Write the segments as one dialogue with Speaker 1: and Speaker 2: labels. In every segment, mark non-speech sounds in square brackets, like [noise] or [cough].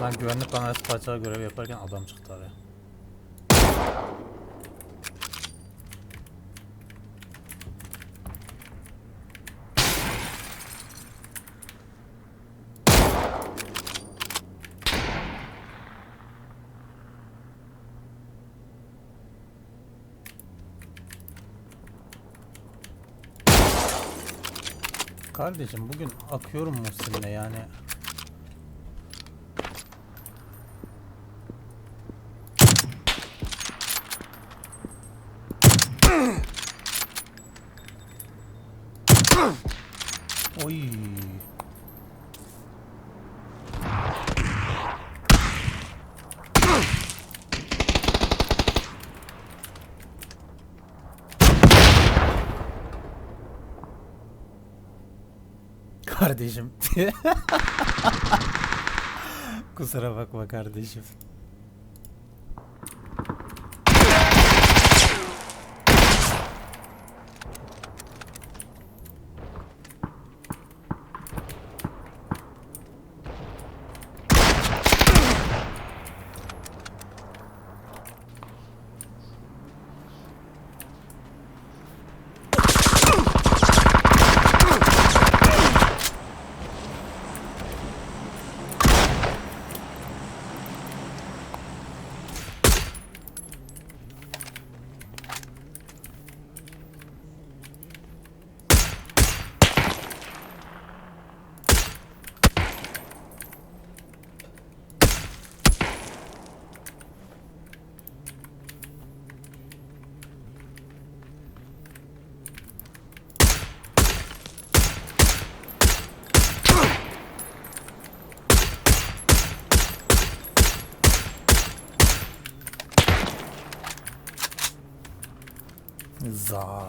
Speaker 1: Lan güvenlik kamerası parçalar görevi yaparken adam çıktı araya. Kardeşim bugün akıyorum Muhsin'le yani. Oy. Kardeşim. [laughs] Kusura bakma kardeşim. Za.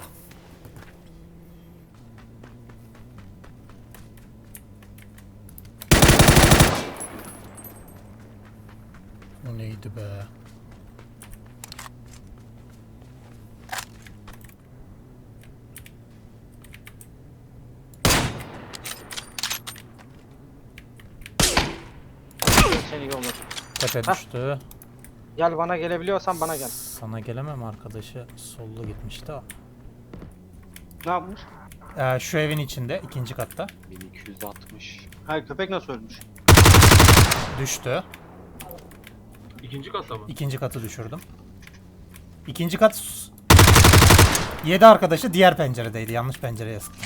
Speaker 1: O neydi be?
Speaker 2: Seni iyi olmadı.
Speaker 1: Tepe düştü.
Speaker 2: Gel bana gelebiliyorsan bana gel.
Speaker 1: Sana gelemem arkadaşı solda gitmişti. o.
Speaker 2: Ne yapmış?
Speaker 1: Ee, şu evin içinde ikinci katta
Speaker 3: 1260.
Speaker 2: Hayır köpek nasıl ölmüş?
Speaker 1: düştü.
Speaker 4: İkinci kata mı?
Speaker 1: İkinci katı düşürdüm. İkinci kat s- yedi arkadaşı diğer penceredeydi. Yanlış pencereye sıktı.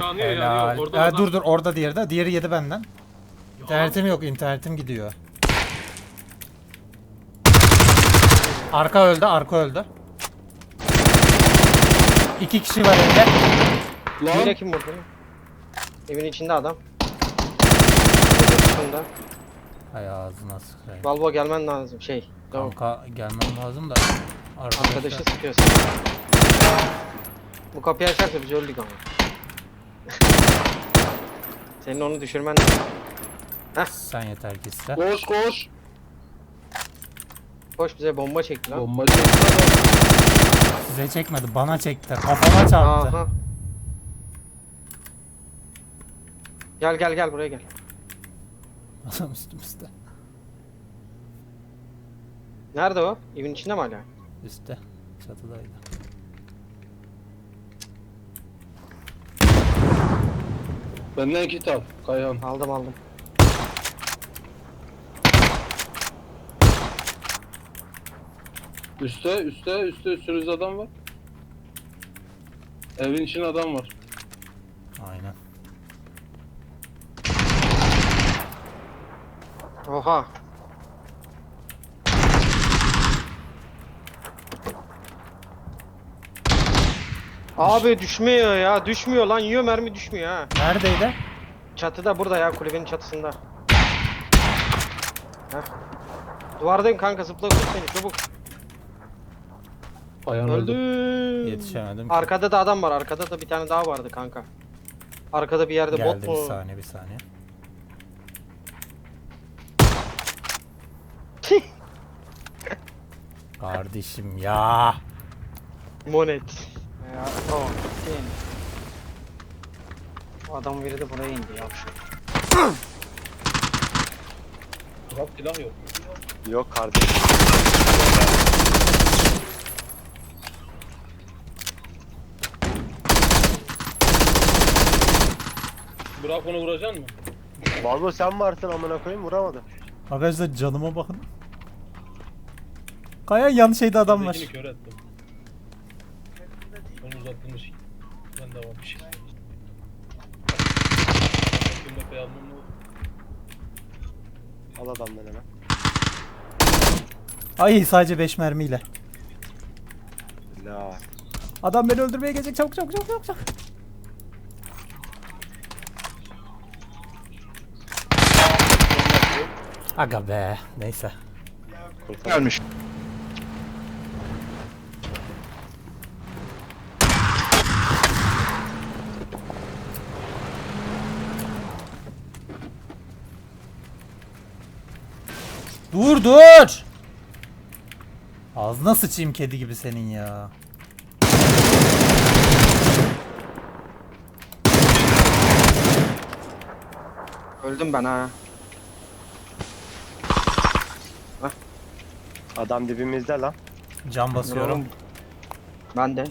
Speaker 4: Yanıyor
Speaker 1: Helal.
Speaker 4: yanıyor. Orada
Speaker 1: Ee,
Speaker 4: adam-
Speaker 1: dur dur orada diğeri de. Diğeri yedi benden.
Speaker 4: Ya,
Speaker 1: İnternetim yok. internetim gidiyor. Arka öldü. Arka öldü. İki kişi var evde.
Speaker 2: Yine kim vurdu? Evin içinde adam. Evin dışında.
Speaker 1: Hay ağzına sıkayım.
Speaker 2: Balbo gelmen lazım. Şey. Tamam.
Speaker 1: Kanka gelmem lazım da.
Speaker 2: Arkadaşı sıkıyorsun. Bu kapıyı açarsa biz öldük ama. [laughs] Senin onu düşürmen lazım.
Speaker 1: Sen yeter ki iste.
Speaker 3: Koş koş.
Speaker 2: Koş bize bomba çekti lan.
Speaker 3: Bombacı.
Speaker 1: Size çekmedi. Bana çekti. Kafama çarptı.
Speaker 2: Aha. Gel gel gel buraya gel.
Speaker 1: Adam üstümüzde.
Speaker 2: Nerede o? Evin içinde mi hala?
Speaker 1: Üstte. Çatıdaydı.
Speaker 3: Benden kitap. Kayhan.
Speaker 2: Aldım aldım.
Speaker 3: Üste üste üste üstünüzde adam var. Evin içinde adam var.
Speaker 1: Aynen.
Speaker 2: Oha. Abi düşmüyor ya. Düşmüyor lan. Yiyor mermi düşmüyor ha.
Speaker 1: Neredeydi?
Speaker 2: Çatıda burada ya kulübenin çatısında. Heh. Duvardayım kanka zıpla vur beni çabuk.
Speaker 3: Kayhan öldü.
Speaker 2: Öldüm.
Speaker 1: Yetişemedim ki.
Speaker 2: Arkada da adam var. Arkada da bir tane daha vardı kanka. Arkada bir yerde bot
Speaker 1: Geldi
Speaker 2: mu?
Speaker 1: bir saniye bir saniye. [laughs] Kardeşim ya.
Speaker 2: Monet. Ya tamam. Değil. O adam biri de buraya indi ya.
Speaker 3: Bak silah yok.
Speaker 5: Yok kardeş.
Speaker 3: Burak onu vuracaksın mı?
Speaker 5: Vallahi sen varsın amına koyayım vuramadım.
Speaker 1: Arkadaşlar canıma bakın. Kaya yan şeyde adam var.
Speaker 3: Ötekini kör ettim. Onu uzatılmış. Ben de varmış. Bakayım da almam ne olur.
Speaker 5: Al adamdan hemen.
Speaker 1: Ay sadece 5 mermiyle.
Speaker 5: La.
Speaker 1: Adam beni öldürmeye gelecek çabuk çabuk çabuk çabuk. çabuk. Aga be neyse.
Speaker 5: Gelmiş.
Speaker 1: Dur dur. Ağzına sıçayım kedi gibi senin ya.
Speaker 2: Öldüm ben ha.
Speaker 5: Adam dibimizde lan.
Speaker 1: Can basıyorum.
Speaker 2: Ben de.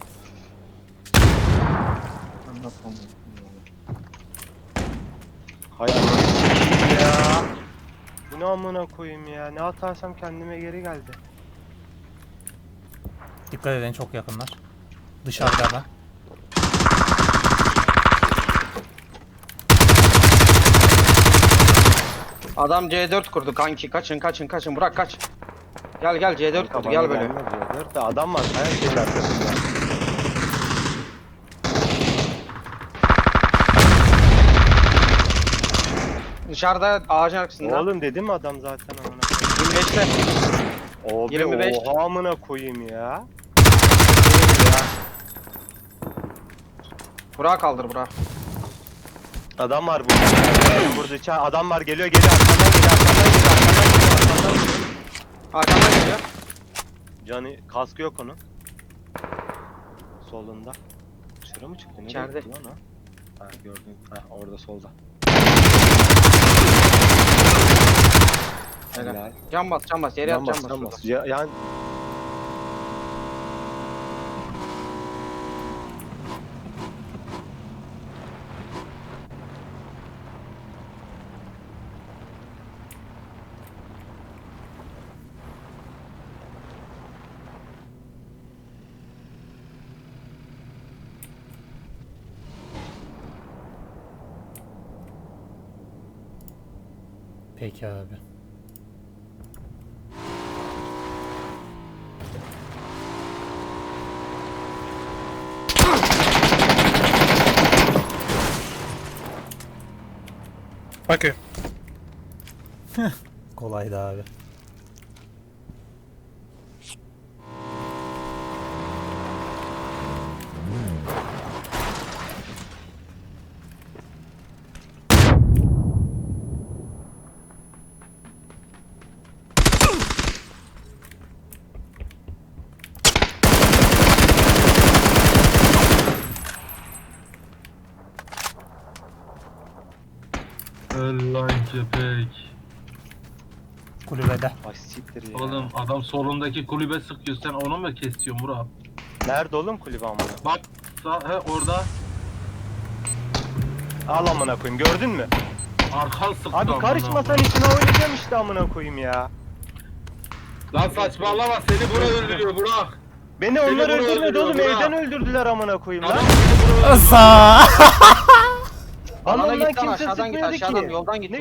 Speaker 5: Hay sikeyim ya. Bu ne amına koyayım ya. Ne atarsam kendime geri geldi.
Speaker 1: Dikkat edin çok yakınlar. Dışarıda.
Speaker 2: Adam C4 kurdu kanki. Kaçın kaçın kaçın. Burak kaç. Gel gel C4
Speaker 5: Kanka
Speaker 2: kurdu
Speaker 5: bana
Speaker 2: gel böyle.
Speaker 5: gelmez ya. Dört de adam var. Her şeyin arkasında.
Speaker 2: Dışarıda ağacın arkasında.
Speaker 5: Oğlum dedim adam zaten amına koyayım.
Speaker 2: 25'te.
Speaker 5: Abi
Speaker 2: 25.
Speaker 5: oha amına koyayım ya.
Speaker 2: Burak kaldır Burak.
Speaker 5: Adam var burada. burada ça- adam var geliyor geliyor arkandan geliyor arkandan geliyor geliyor.
Speaker 2: Arkamdan geliyor.
Speaker 5: Canı kaskı yok onun. Solunda. Dışarı mı çıktı? Nereye
Speaker 2: İçeride.
Speaker 5: lan o? Ha gördüm. Ha orada solda.
Speaker 2: Helal. Can bas can bas. Yere
Speaker 5: Can
Speaker 2: at can bas. şurada.
Speaker 5: Ya, yani
Speaker 1: Peki abi.
Speaker 6: Okay.
Speaker 1: Kolaydı abi.
Speaker 4: Öl lan köpek.
Speaker 1: Kulübede.
Speaker 5: Ay siktir ya.
Speaker 4: Oğlum adam solundaki kulübe sıkıyor sen onu mu kesiyorsun Burak?
Speaker 5: Nerede oğlum kulübe amına?
Speaker 4: Bak sağ, he, orada
Speaker 5: Al amına koyayım gördün mü?
Speaker 4: arkan sıktı.
Speaker 5: Abi
Speaker 4: amına
Speaker 5: karışmasan
Speaker 4: koyayım.
Speaker 5: içine oynayacağım işte amına koyayım ya.
Speaker 4: Lan saçmalama seni buraya öldürüyor Burak.
Speaker 5: Beni onlar
Speaker 4: buraya
Speaker 5: öldürmedi oğlum
Speaker 4: öldürüyor,
Speaker 5: evden öldürdüler amına koyayım lan.
Speaker 4: Adam seni buraya öldürüyor.
Speaker 1: Asa.
Speaker 2: Alana
Speaker 5: Anamdan
Speaker 2: git lan
Speaker 5: kimse
Speaker 2: aşağıdan git
Speaker 5: sıkmıyordu
Speaker 2: aşağıdan
Speaker 5: ki.
Speaker 2: yoldan git.
Speaker 5: Ne